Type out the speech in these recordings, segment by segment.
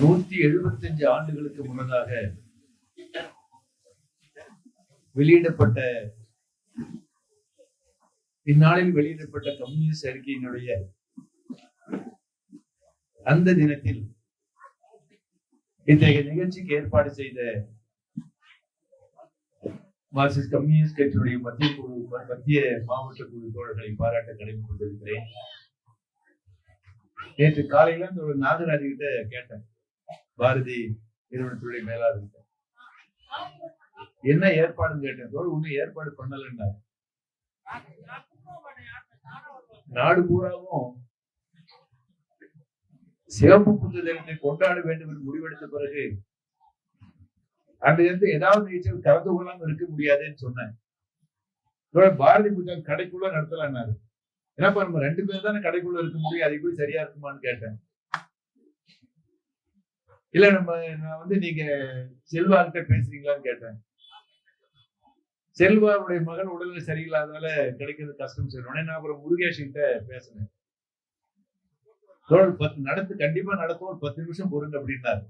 நூத்தி எழுபத்தஞ்சு ஆண்டுகளுக்கு முன்னதாக வெளியிடப்பட்ட இந்நாளில் வெளியிடப்பட்ட கம்யூனிஸ்ட் அறிக்கையினுடைய அந்த தினத்தில் இத்தகைய நிகழ்ச்சிக்கு ஏற்பாடு செய்த மார்க்சிஸ்ட் கம்யூனிஸ்ட் கட்சியுடைய மத்திய குழு மத்திய மாவட்ட குழு தோழர்களை பாராட்ட கடமை கொண்டிருக்கிறேன் நேற்று காலையில இந்த ஒரு நாகராஜ் கிட்ட கேட்டேன். பாரதி நிறுவனத்துடைய மேலாளர் என்ன ஏற்பாடுன்னு கேட்டேன் தோழர் ஒன்னும் ஏற்பாடு பண்ணலன்னா நாடு பூராவும் சிவப்பு புத்த தினத்தை கொண்டாட வேண்டும் என்று முடிவெடுத்த பிறகு அன்றிலிருந்து ஏதாவது நிகழ்ச்சியில் கலந்து கொள்ளாம இருக்க முடியாதுன்னு சொன்னேன். பாரதி புத்தகம் கடைக்குள்ள நடத்தலான்னாரு. ஏன்னாப்பா நம்ம ரெண்டு பேர் தானே கடைக்குள்ள இருக்க முடியும் அது எப்படி சரியா இருக்குமான்னு கேட்டேன். இல்ல நம்ம நான் வந்து நீங்க செல்வா கிட்ட பேசுறீங்களான்னு கேட்டேன். செல்வாவுடைய மகன் உடல்நிலை சரியில்லாததால கிடைக்கிறது கஷ்டம் சொல்லணும் நான் அப்புறம் முருகேஷ் கிட்ட பேசினேன். தோழர் பத்து நடத்து கண்டிப்பா நடத்தும் ஒரு பத்து நிமிஷம் பொருங்க அப்படின்னாரு.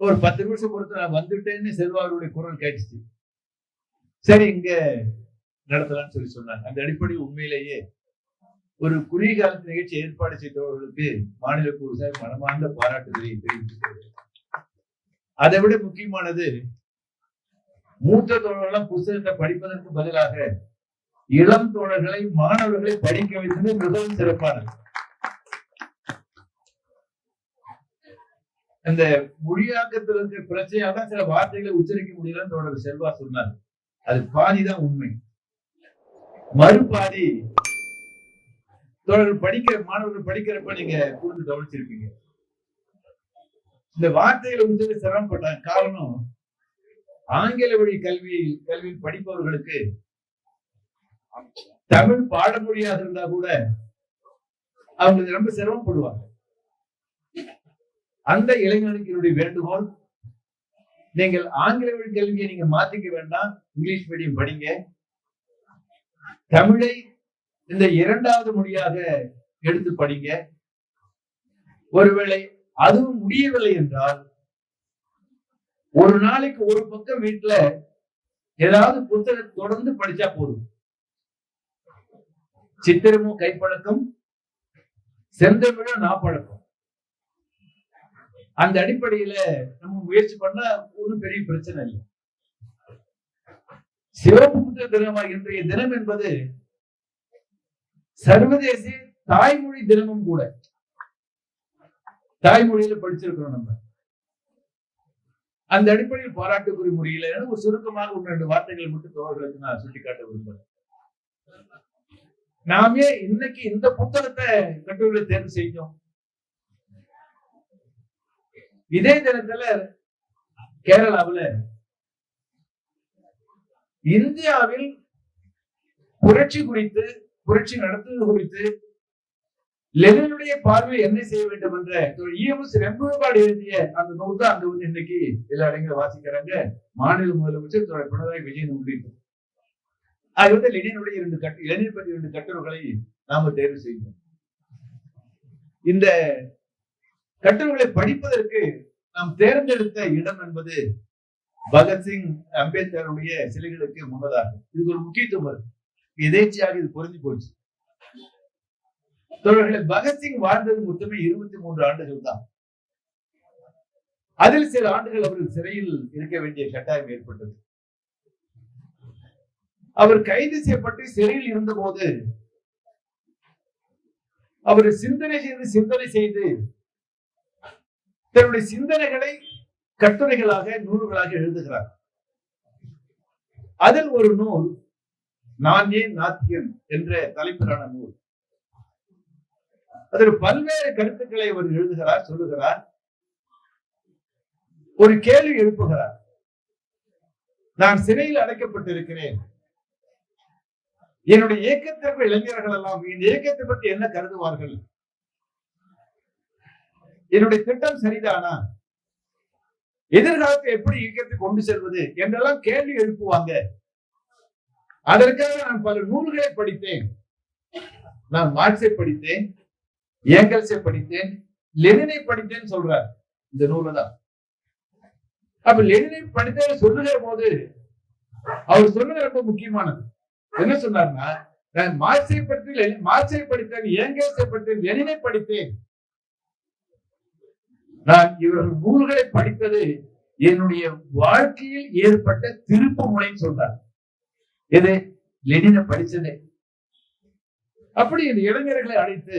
ஒரு பத்து நிமிஷம் பொறுத்து நான் வந்துட்டேன்னு செல்வாருடைய குரல் கேட்டுச்சு. சரி இங்க நடத்தலாம்னு சொல்லி சொன்னாங்க. அந்த அடிப்படை உண்மையிலேயே ஒரு குறுகிய காலத்து நிகழ்ச்சி ஏற்பாடு செய்தவர்களுக்கு மாநில குழு சார் மனமார்ந்த பாராட்டுதலை தெரிவித்துக் அதை விட முக்கியமானது மூத்த தோழர்கள்லாம் புத்தகத்தை படிப்பதற்கு பதிலாக இளம் தோழர்களை மாணவர்களை படிக்க வைத்தது மிகவும் சிறப்பானது. அந்த மொழியாக்கத்தில் இருக்க பிரச்சனையாக தான் சில வார்த்தைகளை உச்சரிக்க முடியலன்னு தோழர் செல்வா சொன்னார். அது பாதிதான் உண்மை. மறுபாதி தோழர்கள் படிக்கிற மாணவர்கள் படிக்கிறப்ப நீங்க கூர்ந்து கவனிச்சிருப்பீங்க. இந்த வார்த்தையில உச்சரி சிரமப்பட்டாங்க. காரணம் ஆங்கில வழி கல்வி கல்வியில் படிப்பவர்களுக்கு தமிழ் பாட முடியாது இருந்தா கூட அவங்க ரொம்ப சிரமப்படுவாங்க. அந்த இளைஞனுக்கு வேண்டுகோள் நீங்கள் ஆங்கில வழி கல்வியை நீங்க மாத்திக்க வேண்டாம் இங்கிலீஷ் மீடியம் படிங்க. தமிழை இந்த இரண்டாவது மொழியாக எடுத்து படிங்க. ஒருவேளை அதுவும் முடியவில்லை என்றால் ஒரு நாளைக்கு ஒரு பக்கம் வீட்டுல ஏதாவது புத்தகம் தொடர்ந்து படிச்சா போதும். சித்திரமும் கைப்பழக்கம் செந்தமிழும் நாப்பழக்கம். அந்த அடிப்படையில நம்ம முயற்சி பண்ணா ஒன்றும் பெரிய பிரச்சனை இல்லை. சிவப்பு புத்தக தினமாக இன்றைய தினம் என்பது சர்வதேச தாய்மொழி தினமும் கூட தாய்மொழியில படிச்சிருக்கிறோம் நம்ம. அந்த அடிப்படையில் பாராட்டுக்குரிய முறையில ஒரு சுருக்கமாக ஒரு ரெண்டு வார்த்தைகள் மட்டும் தோழர்களுக்கு நான் சுட்டிக்காட்ட விரும்புகிறேன் நாமே இன்னைக்கு இந்த புத்தகத்தை கட்டுரை தேர்வு செய்தோம். இதே தினத்துல கேரளாவுல இந்தியாவில் புரட்சி குறித்து புரட்சி நடத்துவது குறித்து லெனினுடைய பார்வை என்ன செய்ய வேண்டும் என்ற இஎம்எஸ் ரெம்பபாடு எழுதிய அந்த நூல் தான் அங்க வந்து இன்னைக்கு எல்லா இடங்களும் வாசிக்கிறாங்க. மாநில முதலமைச்சர் தோழர் பினராயி விஜயன் உள்ளிட்டு. அது வந்து லெனினுடைய இரண்டு கட்டு லெனின் பற்றி இரண்டு கட்டுரைகளை நாம தேர்வு செய்வோம். இந்த கட்டுரைகளை படிப்பதற்கு நாம் தேர்ந்தெடுத்த இடம் என்பது பகத்சிங் அம்பேத்கருடைய சிலைகளுக்கு முன்னதாக. இதுக்கு ஒரு முக்கியத்துவம் இருக்கு. எதேச்சியாக இது பொருந்தி போச்சு. தோழர்களை பகத்சிங் வாழ்ந்தது மொத்தமே இருபத்தி மூன்று ஆண்டுகள் தான். அதில் சில ஆண்டுகள் அவர் சிறையில் இருக்க வேண்டிய கட்டாயம் ஏற்பட்டது. அவர் கைது செய்யப்பட்டு சிறையில் இருந்தபோது அவர் சிந்தனை செய்து சிந்தனை செய்து தன்னுடைய சிந்தனைகளை கட்டுரைகளாக நூல்களாக எழுதுகிறார். அதில் ஒரு நூல் நான் ஏன் நாத்தியன் என்ற தலைப்பிலான நூல். அதில் பல்வேறு கருத்துக்களை அவர் எழுதுகிறார் சொல்லுகிறார். ஒரு கேள்வி எழுப்புகிறார். நான் சிறையில் அடைக்கப்பட்டிருக்கிறேன். என்னுடைய இயக்கத்திற்கு இளைஞர்கள் எல்லாம் இந்த இயக்கத்தை பற்றி என்ன கருதுவார்கள்? என்னுடைய திட்டம் சரிதானா? எதிர்காலத்தை எப்படி இயக்கத்தை கொண்டு செல்வது? என்றெல்லாம் கேள்வி எழுப்புவாங்க. அதற்காக நான் பல நூல்களை படித்தேன். நான் மார்க்ஸை படித்தேன் ஏங்கல்ஸை படித்தேன் லெனினை படித்தேன்னு சொல்றார். இந்த நூல தான். அப்ப லெனினை படித்தேன்னு சொல்லுகிற போது அவர் சொன்னது ரொம்ப முக்கியமானது. என்ன சொன்னார்னா நான் மார்க்சை படித்து லெனி- மார்க்சை படித்தேன் ஏங்கல்ஸை படித்தேன் லெனினை படித்தேன். நான் இவர்கள் நூல்களை படித்தது என்னுடைய வாழ்க்கையில் ஏற்பட்ட திருப்பு முனைன்னு சொல்றார். எது? லெனினை படிச்சதே. அப்படி இந்த இளைஞர்களை அழைத்து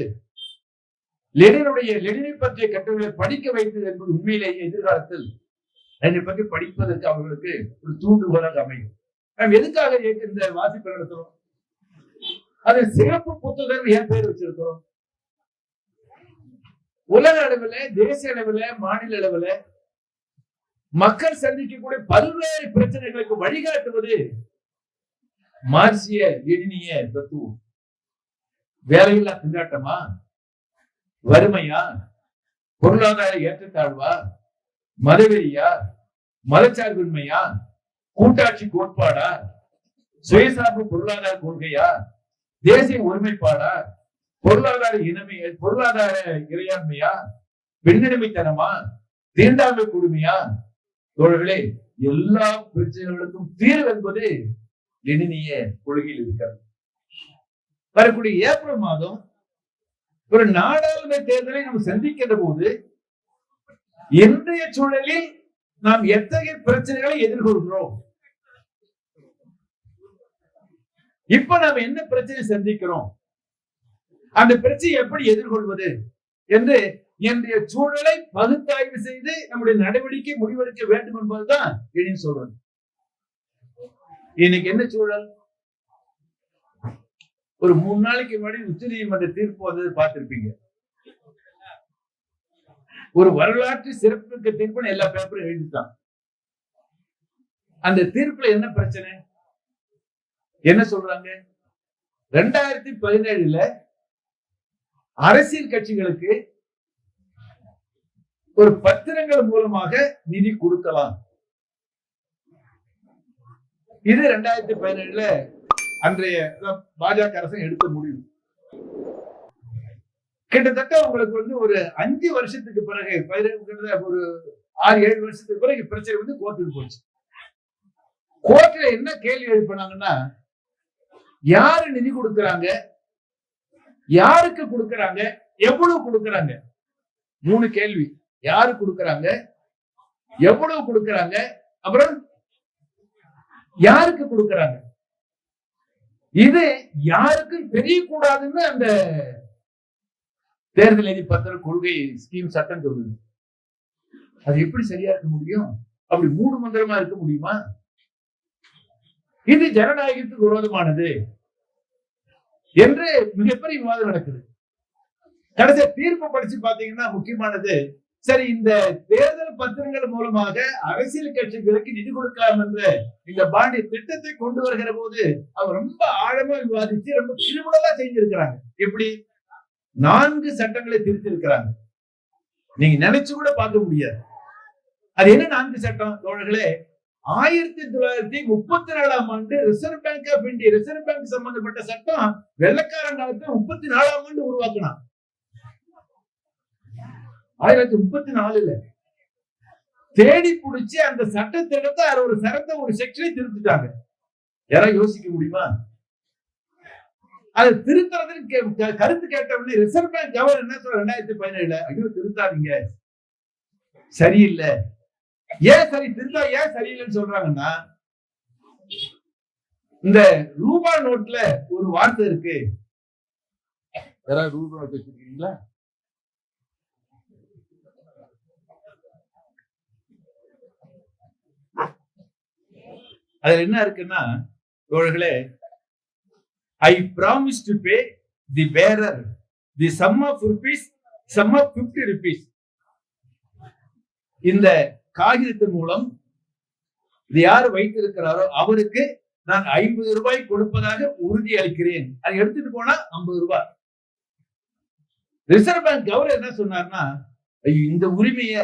லெனினுடைய லெனினை பற்றிய கட்டுரைகளை படிக்க வைத்தது என்பது உண்மையிலேயே எதிர்காலத்தில் லெனினை பற்றி படிப்பதற்கு அவர்களுக்கு ஒரு தூண்டுகோலாக அமையும். நாம் எதுக்காக இந்த வாசிப்பு நடத்துறோம் அது சிறப்பு புத்தகம் ஏன் பேர் வச்சிருக்கிறோம்? உலக அளவுல தேசிய அளவுல மாநில அளவுல மக்கள் சந்திக்கக்கூடிய பல்வேறு பிரச்சனைகளுக்கு வழிகாட்டுவது மார்சிய எளினிய தத்துவம் வேலையில்லா திண்டாட்டமா? வறுமையா? பொருளாதார ஏற்றத்தாழ்வா? மதவெறியா? மதச்சார்பின்மையா கூட்டாட்சி கோட்பாடா? சுயசார்பு பொருளாதார கொள்கையா? தேசிய ஒருமைப்பாடா? பொருளாதார இனமை பொருளாதார இறையாண்மையா? பெண்ணடிமைத்தனமா தீண்டாமை கொடுமையா? தோழர்களே எல்லா பிரச்சனைகளுக்கும் தீர்வு என்பது லெனினிய கொள்கையில் இருக்கிறது. வரக்கூடிய ஏப்ரல் மாதம் ஒரு நாடாளுமன்ற தேர்தலை நாம் சந்திக்கின்ற போது இன்றைய சூழலில் நாம் எத்தகைய பிரச்சனைகளை எதிர்கொள்கிறோம்? இப்ப நாம் என்ன பிரச்சனை சந்திக்கிறோம்? அந்த பிரச்சனை எப்படி எதிர்கொள்வது? என்று என்னுடைய சூழலை பகுத்தாய்வு செய்து நம்முடைய நடவடிக்கை முடிவெடுக்க வேண்டும் என்பதுதான் எழில் சொல்றது இன்னைக்கு என்ன சூழல்? ஒரு மூணு நாளைக்கு முன்னாடி உச்ச நீதிமன்ற தீர்ப்பு வந்தது பார்த்திருப்பீங்க. ஒரு வரலாற்று சிறப்புக்கு தீர்ப்புன்னு எல்லா பேப்பரும் எழுதிட்டான். அந்த தீர்ப்புல என்ன பிரச்சனை? என்ன சொல்றாங்க? ரெண்டாயிரத்தி பதினேழுல அரசியல் கட்சிகளுக்கு ஒரு பத்திரங்கள் மூலமாக நிதி கொடுக்கலாம். இது ரெண்டாயிரத்தி பதினேழுல அன்றைய பாஜக அரசு எடுத்த முடிவு. கிட்டத்தட்ட உங்களுக்கு வந்து ஒரு அஞ்சு வருஷத்துக்கு பிறகு பதினேழு ஒரு ஆறு ஏழு வருஷத்துக்கு பிறகு பிரச்சனை வந்து கோர்ட்டுக்கு போச்சு. கோர்ட்ல என்ன கேள்வி எழுப்பினாங்கன்னா யாரு நிதி கொடுக்கறாங்க? யாருக்கு கொடுக்கறாங்க? எவ்வளவு கொடுக்கறாங்க? மூணு கேள்வி. யாரு கொடுக்கறாங்க? எவ்வளவு கொடுக்கறாங்க? அப்புறம் யாருக்கு கொடுக்கறாங்க? இது யாருக்கும் தெரியக்கூடாதுன்னு அந்த தேர்தல் நிதி பத்திர கொள்கை ஸ்கீம் சட்டம் சொல்லுது. அது எப்படி சரியா இருக்க முடியும்? அப்படி மூணு மந்திரமா இருக்க முடியுமா? இது ஜனநாயகத்துக்கு விரோதமானது என்று மிகப்பெரிய விவாதம் நடக்குது. கடைசி தீர்ப்பு படிச்சு பாத்தீங்கன்னா முக்கியமானது சரி இந்த தேர்தல் பத்திரங்கள் மூலமாக அரசியல் கட்சிகளுக்கு நிதி கொடுக்கலாம் என்ற இந்த பாண்டிய திட்டத்தை கொண்டு வருகிற போது அவர் ரொம்ப ஆழமா விவாதிச்சு ரொம்ப கிரிமினலா செஞ்சிருக்கிறாங்க. எப்படி? நான்கு சட்டங்களை திருத்திருக்கிறாங்க. நீங்க நினைச்சு கூட பார்க்க முடியாது. அது என்ன நான்கு சட்டம் தோழர்களே? ஆயிரத்தி தொள்ளாயிரத்தி முப்பத்தி நாலாம் ஆண்டு reserve bank of India reserve bank சம்பந்தப்பட்ட சட்டம் வெள்ளக்காரன் காலத்தை முப்பத்தி நாலாம் ஆண்டு உருவாக்கினான். ஆயிரத்தி முப்பத்தி நாலுல தேடி புடிச்சு அந்த சட்டத்திட்டத்தை அதுல ஒரு சிறந்த ஒரு செக்ஷனை திருத்திட்டாங்க. யாராவது யோசிக்க முடியுமா? அது திருத்துறதுன்னு கருத்து கேட்டவொடனே ரிசர்வ் பேங்க் கவர்னர் என்ன சொல்ற ரெண்டாயிரத்தி பதினேழுல ஐயோ திருத்தாதீங்க. சரியில்லை. ஏன் சரி? திருத்தா ஏன் சரியில்லைன்னு சொல்றாங்கன்னா இந்த ரூபா நோட்ல ஒரு வார்த்தை இருக்கு. யாராவது ரூபா நோட் வச்சிருக்கீங்களா? அதுல என்ன இருக்குன்னா தோழர்களே I promise to pay the bearer the sum of rupees sum of fifty rupees இந்த காகிதத்தின் மூலம் இது யார் வைத்திருக்கிறாரோ அவருக்கு நான் ஐம்பது ரூபாய் கொடுப்பதாக உறுதி அளிக்கிறேன். அதை எடுத்துட்டு போனா ஐம்பது ரூபாய் ரிசர்வ் பேங்க் கவர்னர் என்ன சொன்னார்னா ஐயோ இந்த உரிமையை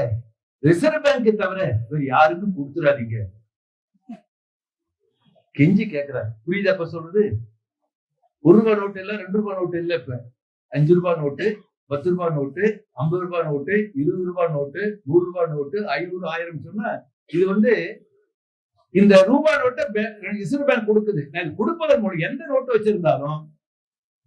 ரிசர்வ் பேங்க் தவிர யாருக்கும் கொடுத்துடாதீங்க. கெஞ்சி கேக்குறாரு. புரியுதா இப்ப சொல்றது? ஒரு ரூபாய் நோட்டு இல்ல ரெண்டு ரூபாய் நோட்டு இல்ல இப்ப. அஞ்சு ரூபாய் நோட்டு பத்து ரூபாய் நோட்டு ஐம்பது ரூபாய் நோட்டு இருபது ரூபாய் நோட்டு நூறு ரூபாய் நோட்டு ஐநூறு ஆயிரம் சொன்னா இது வந்து இந்த ரூபாய் நோட்டை ரிசர்வ் பேங்க் கொடுக்குது. நான் கொடுப்பதன் மூலம் எந்த நோட்டு வச்சிருந்தாலும்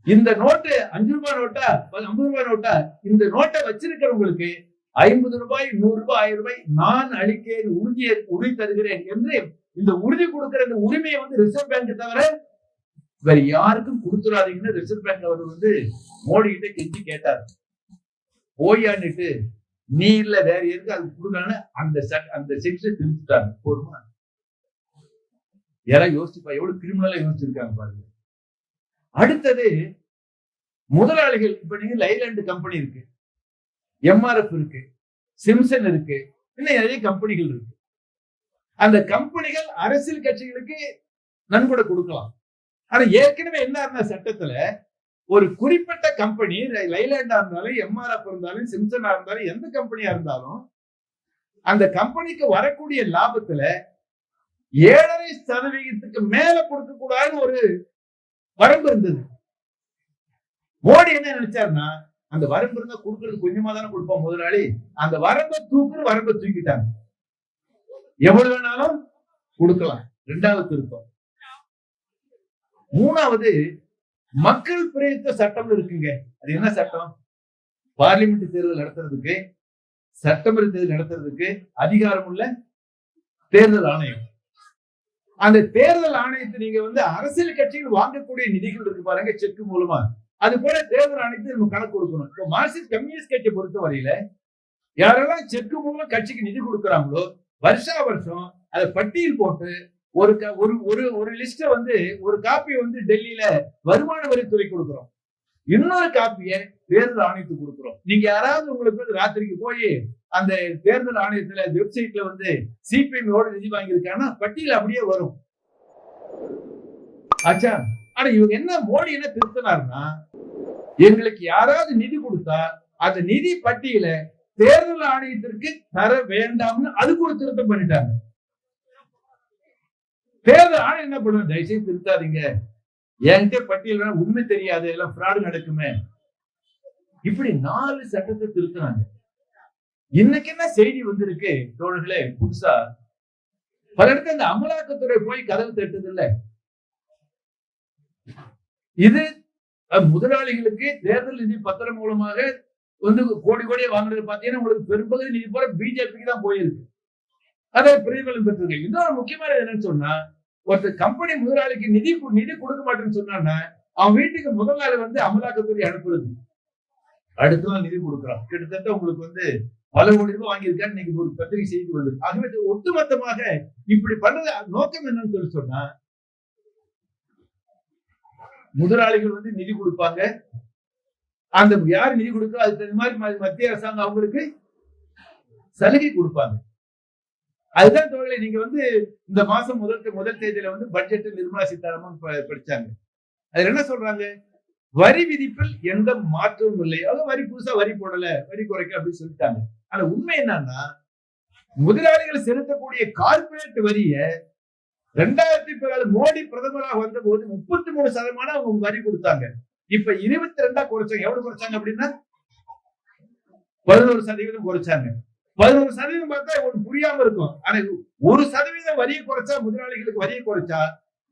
இந்த நோட்டு அஞ்சு ரூபாய் நோட்டா ஐம்பது ரூபாய் நோட்டா இந்த நோட்டை வச்சிருக்கிறவங்களுக்கு ஐம்பது ரூபாய் நூறு ரூபாய் ஆயிரம் ரூபாய் நான் அளிக்கிறேன் உறுதியை உறுதி தருகிறேன் என்று இந்த உறுதி கொடுக்கிற இந்த உரிமையை வந்து ரிசர்வ் பேங்க் தவிர வேற யாருக்கும் கொடுத்துடாதீங்கன்னு ரிசர்வ் பேங்க் அவர் வந்து மோடி கிட்ட கெஞ்சி கேட்டார். போயான்னுட்டு நீ இல்ல வேற எதுக்கு அது கொடுக்கலன்னு அந்த சட்- அந்த செக்ஷன் திருத்திட்டாங்க. போருமா யாராவது யோசிச்சுப்பா எவ்வளவு கிரிமினலா யோசிச்சிருக்காங்க பாருங்க. அடுத்தது முதலாளிகள் இப்ப நீங்க லைலாண்டு கம்பெனி இருக்கு. எம்ஆர்எஃப் இருக்கு. சிம்சன் இருக்கு. இன்னும் நிறைய கம்பெனிகள் இருக்கு. அந்த கம்பெனிகள் அரசியல் கட்சிகளுக்கு நன்கொடை கொடுக்கலாம். ஆனா ஏற்கனவே என்ன இருந்த சட்டத்துல ஒரு குறிப்பிட்ட கம்பெனி லைலாண்டா இருந்தாலும் எம்ஆர்எஃப் இருந்தாலும் சிம்சனா இருந்தாலும் எந்த கம்பெனியா இருந்தாலும் அந்த கம்பெனிக்கு வரக்கூடிய லாபத்துல ஏழரை சதவீதத்துக்கு மேல கொடுக்க கூடாதுன்னு ஒரு வரம்பு இருந்தது. மோடி என்ன நினைச்சாருன்னா அந்த வரம்பு இருந்தா கொடுக்கறது கொஞ்சமா தானே கொடுப்போம் முதலாளி. அந்த வரம்பை தூக்குற வரம்பை தூக்கிட்டாங்க. எவ்வளவு வேணாலும் கொடுக்கலாம். ரெண்டாவது திருத்தம் மூணாவது மக்கள் பிரேரித்த சட்டம் இருக்குங்க. அது என்ன சட்டம்? பார்லிமெண்ட் தேர்தல் நடத்துறதுக்கு சட்டமன்ற தேர்தல் நடத்துறதுக்கு அதிகாரம் உள்ள தேர்தல் ஆணையம். அந்த தேர்தல் ஆணையத்தை நீங்க வந்து அரசியல் கட்சிகள் வாங்கக்கூடிய நிதிகள் இருக்கு பாருங்க செக் மூலமா. அது போல தேர்தல் ஆணையத்தை நம்ம கணக்கு கொடுக்கணும். இப்போ மார்க்சிஸ்ட் கம்யூனிஸ்ட் கட்சியை பொறுத்த வரையில யாரெல்லாம் செக் மூலம் கட்சிக்கு நிதி கொடுக்குறாங்களோ வருஷா வருஷம் அதை பட்டியல் போட்டு ஒரு க- ஒரு ஒரு ஒரு லிஸ்ட வந்து ஒரு காப்பி வந்து டெல்லியில வருமான வரித்துறை கொடுக்குறோம். இன்னொரு காப்பியை தேர்தல் ஆணையத்துக்கு கொடுக்குறோம். நீங்க யாராவது உங்களுக்கு வந்து ராத்திரிக்கு போய் அந்த தேர்தல் ஆணையத்துல வெப்சைட்ல வந்து சிபிஎம் எவ்வளவு நிதி வாங்கியிருக்காங்கன்னா பட்டியல் அப்படியே வரும். ஆச்சா? ஆனா இவங்க என்ன மோடி என்ன திருத்தினாருன்னா எங்களுக்கு யாராவது நிதி கொடுத்தா அந்த நிதி பட்டியல தேர்தல் ஆணையத்திற்கு தர வேண்டாம்னு அதுக்கு ஒரு திருத்தம் பண்ணிட்டாங்க. தேர்தல் ஆணையம் என்ன பண்ணுவோம் தயவுசெய்து திருத்தாதீங்க. என்கிட்ட பட்டியல் உண்மை தெரியாது எல்லாம் ஃப்ராடு நடக்குமே. இப்படி நாலு சட்டத்தை திருத்தினாங்க. இன்னைக்கு என்ன செய்தி வந்திருக்கு? தோழர்களே புதுசா? பல இடத்துல இந்த அமலாக்கத்துறை போய் கதவு தட்டுது இல்ல இது முதலாளிகளுக்கு தேர்தல் நிதி பத்திரம் மூலமாக வந்து கோடி கோடியை வாங்குறது பார்த்தீங்கன்னா உங்களுக்கு பெரும்பகுதி நிதி போற பிஜேபிக்கு தான் போயிருக்கு. அதை பிரதிபலம் பெற்றிருக்கு. இன்னொரு முக்கியமான என்னன்னு சொன்னா ஒருத்தர் கம்பெனி முதலாளிக்கு நிதி நிதி கொடுக்க மாட்டேன்னு சொன்னான்னா அவன் வீட்டுக்கு முதல் நாள் வந்து அமலாக்கத்துறை அனுப்புறது. அடுத்த நாள் நிதி கொடுக்குறான். கிட்டத்தட்ட உங்களுக்கு வந்து பல கோடி ரூபாய் வாங்கியிருக்கான்னு இன்னைக்கு ஒரு பத்திரிகை செய்தி வந்தது ஆகவே ஒட்டுமொத்தமாக இப்படி பண்றது நோக்கம் என்னன்னு சொல்லி சொன்னா முதலாளிகள் வந்து நிதி கொடுப்பாங்க அந்த யார் நிதி கொடுக்கோ அதுக்கு தகுந்த மாதிரி ம- மத்திய அரசாங்கம் அவங்களுக்கு சலுகை கொடுப்பாங்க. அதுதான் தோழலை நீங்க வந்து இந்த மாசம் முதல் முதல் தேதியில வந்து பட்ஜெட் நிர்மலா சீதாராமன் ப- படிச்சாங்க. அதுல என்ன சொல்றாங்க? வரி விதிப்பில் எந்த மாற்றமும் இல்லை. அதாவது வரி புதுசா வரி போடல வரி குறைக்க அப்படின்னு சொல்லிட்டாங்க. ஆனா உண்மை என்னன்னா முதலாளிகள் செலுத்தக்கூடிய கார்பரேட் வரிய ரெண்டாயிரத்தி பதினாலு மோடி பிரதமராக வந்த போது முப்பத்தி மூணு சதமானம் அவங்க வரி கொடுத்தாங்க. இப்ப இருபத்தி ரெண்டா குறைச்சாங்க. எவ்வளவு குறைச்சாங்க அப்படின்னா? பதினோரு சதவீதம் குறைச்சாங்க. பதினோரு சதவீதம் பார்த்தா உங்களுக்கு புரியாம இருக்கும். ஆனா ஒரு சதவீதம் வரியை குறைச்சா முதலாளிகளுக்கு வரியை குறைச்சா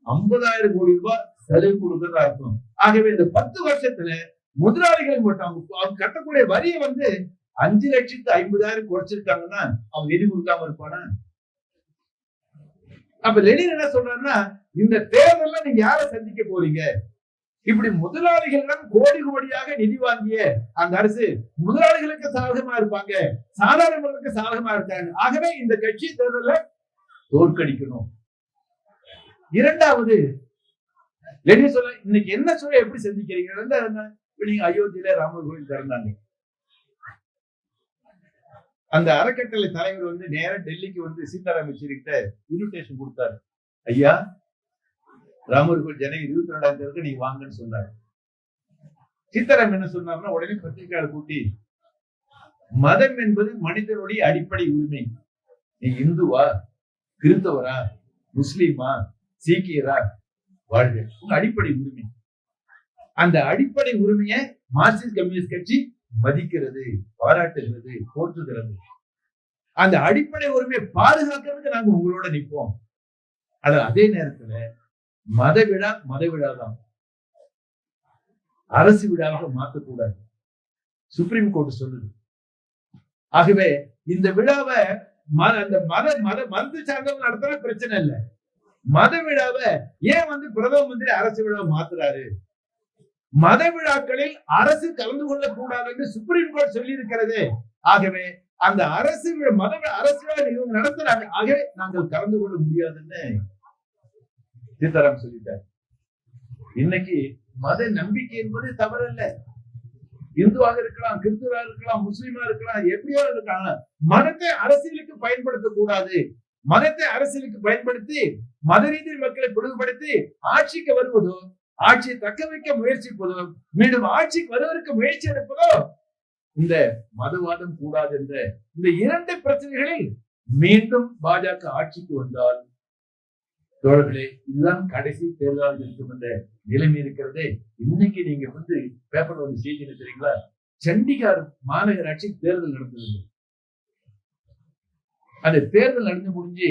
ஐம்பதாயிரம் கோடி ரூபாய் செலவு கொடுக்கறதா இருக்கும் ஆகவே இந்த பத்து வருஷத்துல முதலாளிகள் மட்டும் அவங்க அவங்க கட்டக்கூடிய வரியை வந்து அஞ்சு லட்சத்து ஐம்பதாயிரம் குறைச்சிருக்காங்கன்னா அவங்க நிதி கொடுக்காம இருப்பானா? அப்ப லெனின் என்ன சொல்றாருன்னா இந்த தேர்தல்ல நீங்க யாரை சந்திக்க போறீங்க? இப்படி முதலாளிகளிடம் கோடி கோடியாக நிதி வாங்கிய அந்த அரசு முதலாளிகளுக்கு சாதகமா இருப்பாங்க. சாதாரணங்களுக்கு சாதகமா இருக்காங்க. ஆகவே இந்த கட்சி தேர்தலில் தோற்கடிக்கணும். இரண்டாவது என்ன சொல்ல இன்னைக்கு என்ன சொல்ல எப்படி சந்திக்கிறீங்க? நீங்க அயோத்தியில ராமர் கோயில் திறந்தாங்க. அந்த அறக்கட்டளை தலைவர் வந்து நேரம் டெல்லிக்கு வந்து சீதாராம் யெச்சூரி கிட்ட இன்விடேஷன் கொடுத்தாரு. ஐயா ராமர் கோயில் ஜனவரி இருபத்தி ரெண்டாம் தேதிக்கு நீங்க வாங்கன்னு சொன்னாரு. சீதாராம் என்ன சொன்னார்னா உடனே பத்திரிகையாளர் கூட்டி மதம் என்பது மனிதனுடைய அடிப்படை உரிமை. நீ இந்துவா? கிறிஸ்தவரா? முஸ்லீமா? சீக்கியரா? வாழ்க. உங்க அடிப்படை உரிமை. அந்த அடிப்படை உரிமையை மார்க்சிஸ்ட் கம்யூனிஸ்ட் கட்சி மதிக்கிறது பாராட்டுகிறது போற்றுகிறது. அந்த அடிப்படை உரிமையை பாதுகாக்கிறதுக்கு நாங்க உங்களோட நிற்போம் ஆனா அதே நேரத்துல மத விழா மத விழா தான் அரசு விழாவாக மாற்றக்கூடாது. சுப்ரீம் கோர்ட் சொல்லுது. ஆகவே இந்த விழாவை அந்த மத மத மருந்து சார்ந்தவங்க நடத்துற பிரச்சனை இல்லை. மத விழாவை ஏன் வந்து பிரதம மந்திரி அரசு விழாவை மாத்துறாரு? மத விழாக்களில் அரசு கலந்து கொள்ள கூடாது என்று சுப்ரீம் கோர்ட் சொல்லி இருக்கிறது ஆகவே அந்த அரசு விழா- மத விழா- அரசு நடத்துறாங்க. ஆகவே நாங்கள் கலந்து கொள்ள முடியாதுன்னு சீதாராம் சொல்லிட்டார். இன்னைக்கு மத நம்பிக்கை என்பது தவறல்ல. இந்துவாக இருக்கலாம் கிறிஸ்துவா இருக்கலாம் முஸ்லீமா இருக்கலாம் எப்படியோ இருக்கலாம். மதத்தை அரசியலுக்கு பயன்படுத்த கூடாது. மதத்தை அரசியலுக்கு பயன்படுத்தி மத ரீதியில் மக்களை பிளவுபடுத்தி ஆட்சிக்கு வருவதோ ஆட்சியை தக்க வைக்க முயற்சிப்பதோ மீண்டும் ஆட்சிக்கு வருவதற்கு முயற்சி எடுப்பதோ இந்த மதவாதம் கூடாது என்ற இந்த இரண்டு பிரச்சனைகளில் மீண்டும் பாஜக ஆட்சிக்கு வந்தால் தோழர்களே இதுதான் கடைசி தேர்தலாக இருக்கும் என்ற நிலைமை இருக்கிறதே. இன்னைக்கு நீங்க வந்து பேப்பர் வந்து செய்தி தெரியுங்களா சண்டிகார் மாநகராட்சி தேர்தல் நடந்தது அந்த தேர்தல் நடந்து முடிஞ்சு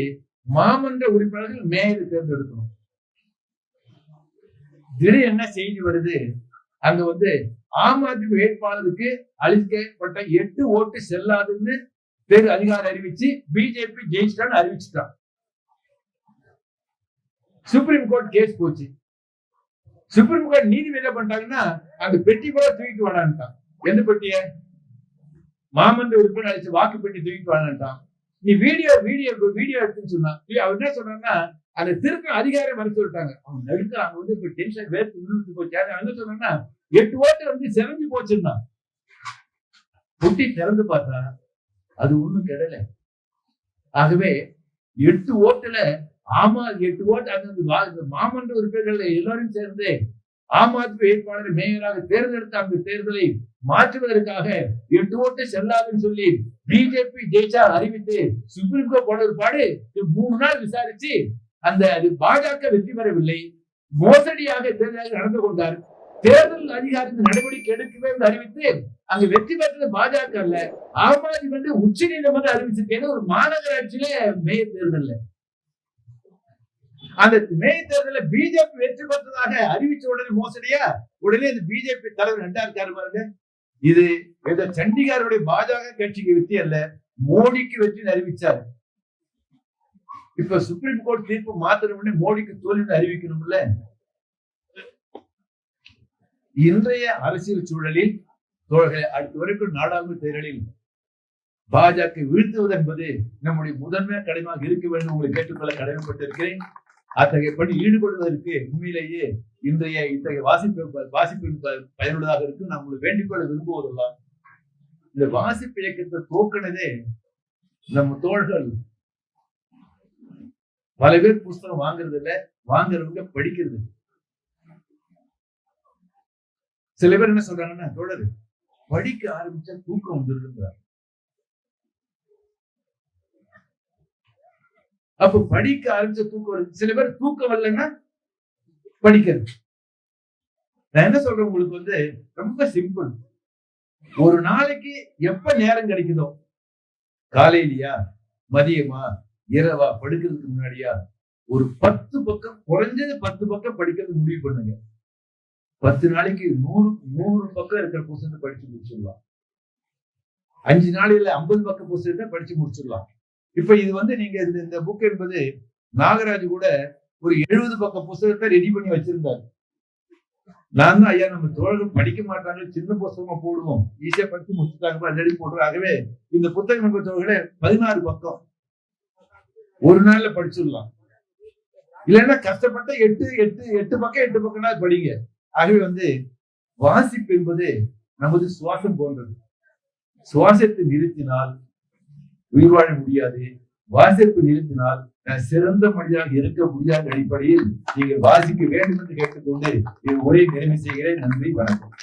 மாமன்ற உறுப்பினர்கள் மேயர் தேர்ந்தெடுக்கணும். திடீர் என்ன செய்தி வருது? அங்க வந்து ஆம் ஆத்மி வேட்பாளருக்கு அளிக்கப்பட்ட எட்டு ஓட்டு செல்லாதுன்னு தேர்தல் அதிகாரி அறிவிச்சு பிஜேபி ஜெயிச்சிட்டான்னு அறிவிச்சுட்டான். சுப்ரீம் கோர்ட் கேஸ் போச்சு. சுப்ரீம் கோர்ட் நீதிபதி என்ன பண்ணிட்டாங்கன்னா அந்த பெட்டி கூட தூக்கிட்டு வேணான்ட்டான் எந்த பெட்டிய? மாமன்ற உறுப்பினர் அழிச்ச வாக்கு பெட்டி தூக்கிட்டு வேணான்ட்டான் நீ வீடியோ வீடியோ வீடியோ எடுத்துன்னு சொன்னான். அவர் என்ன சொன்னான்னா அந்த திருக்க அதிகாரம் வர சொல்லிட்டாங்க. அவன் நடுக்க அவங்க வந்து இப்ப டென்ஷன் வேர்த்து விழுந்து போச்சு. அவன் என்ன சொன்னான்னா எட்டு ஓட்டு வந்து செவஞ்சு போச்சுன்னா புட்டி திறந்து பார்த்தா அது ஒண்ணும் கெடல. ஆகவே எட்டு ஓட்டுல ஆமா எட்டு ஓட்டு அந்த மாமன்ற உறுப்பினர்கள் எல்லாரும் சேர்ந்து ஆம் ஆத்மி வேட்பாளரை மேயராக தேர்ந்தெடுத்த அந்த தேர்தலை மாற்றுவதற்காக எட்டு ஓட்டு செல்லாதுன்னு சொல்லி பிஜேபி ஜெயிச்சா அறிவித்து சுப்ரீம் கோர்ட் போன ஒரு பாடு மூணு நாள் விசாரிச்சு அந்த அது பாஜக வெற்றி பெறவில்லை. மோசடியாக தேர்தலாக நடந்து கொண்டார். தேர்தல் அதிகாரிகள் நடவடிக்கை எடுக்கவே என்று அறிவித்து அங்க வெற்றி பெற்றது பாஜக அல்ல. ஆம் ஆத்மி வந்து உச்ச நீதிமன்றம் அறிவிச்சிருக்கேன்னு ஒரு மாநகராட்சியில மேயர் தேர்தல்ல. அந்த மே தேர்தலில் பிஜேபி வெற்றி பெற்றதாக அறிவிச்ச உடனே மோசடியா? உடனே இந்த பிஜேபி தலைவர் ரெண்டா இருக்காரு பாருங்க. இது ஏதோ சண்டிகாருடைய பாஜக கட்சிக்கு வெற்றி அல்ல மோடிக்கு வெற்றி அறிவிச்சார். இப்ப சுப்ரீம் கோர்ட் தீர்ப்பு மாத்தணும்னு உடனே மோடிக்கு தோல்வி அறிவிக்கணும்ல? இன்றைய அரசியல் சூழலில் தோழர்களே அடுத்த வரைக்கும் நாடாளுமன்ற தேர்தலில் பாஜக வீழ்த்துவது என்பது நம்முடைய முதன்மை கடமையாக இருக்க வேண்டும். உங்களை கேட்டுக்கொள்ள கடமைப்பட்டிருக்கிறேன். அத்தகைய பணி ஈடுபடுவதற்கு உண்மையிலேயே இன்றைய இத்தகைய வாசிப்பு வாசிப்பின் பயனுள்ளதாக இருக்கு. நான் உங்களுக்கு வேண்டிக்கொள்ள விரும்புவதெல்லாம் இந்த வாசிப்பு இயக்கத்தை தோக்கினதே நம்ம தோள்கள் பல பேர் புஸ்தகம் வாங்குறது இல்ல வாங்குறவங்க படிக்கிறது. சில பேர் என்ன சொல்றாங்கன்னா தொடரு படிக்க ஆரம்பிச்சா தூக்கம் வந்துருதுங்கிறார் அப்ப படிக்க ஆரம்பிச்ச தூக்கம் வருது. சில பேர் தூக்கம் வரலன்னா படிக்கிறது நான் என்ன சொல்றேன் உங்களுக்கு வந்து ரொம்ப சிம்பிள் ஒரு நாளைக்கு எப்ப நேரம் கிடைக்குதோ? காலையிலயா? மதியமா? இரவா? படுக்கிறதுக்கு முன்னாடியா? ஒரு பத்து பக்கம் குறைஞ்சது பத்து பக்கம் படிக்கிறது முடிவு பண்ணுங்க. பத்து நாளைக்கு நூறு நூறு பக்கம் இருக்கிற புத்தகத்தை படிச்சு முடிச்சிடலாம். அஞ்சு நாளையில ஐம்பது பக்கம் புத்தகத்தை படிச்சு முடிச்சிடலாம். இப்ப இது வந்து நீங்க இந்த இந்த புக் என்பது நாகராஜ் கூட ஒரு எழுபது பக்க புத்தகத்தை ரெடி பண்ணி வச்சிருந்தாரு. நான் தான் ஐயா நம்ம தோழர்கள் படிக்க மாட்டாங்க சின்ன புத்தகமா போடுவோம். ஈஸியா படிச்சு முடிச்சுட்டாங்க ரெடி போடுறோம். ஆகவே இந்த புத்தகம் என்பது தோழர்களே பதினாறு பக்கம். ஒரு நாள்ல படிச்சிடலாம். இல்லைன்னா கஷ்டப்பட்ட எட்டு எட்டு எட்டு பக்கம் எட்டு பக்கம்னா படிங்க. ஆகவே வந்து வாசிப்பு என்பது நமது சுவாசம் போன்றது. சுவாசத்தை நிறுத்தினால் உயிர் வாழ முடியாது. வாசிப்பு நிறுத்தினால் நான் சிறந்த மனிதனாக இருக்க முடியாத அடிப்படையில் நீங்கள் வாசிக்க வேண்டும் என்று கேட்டுக்கொண்டு என் உரையை நிறைவு செய்கிறேன். நன்றி வணக்கம்.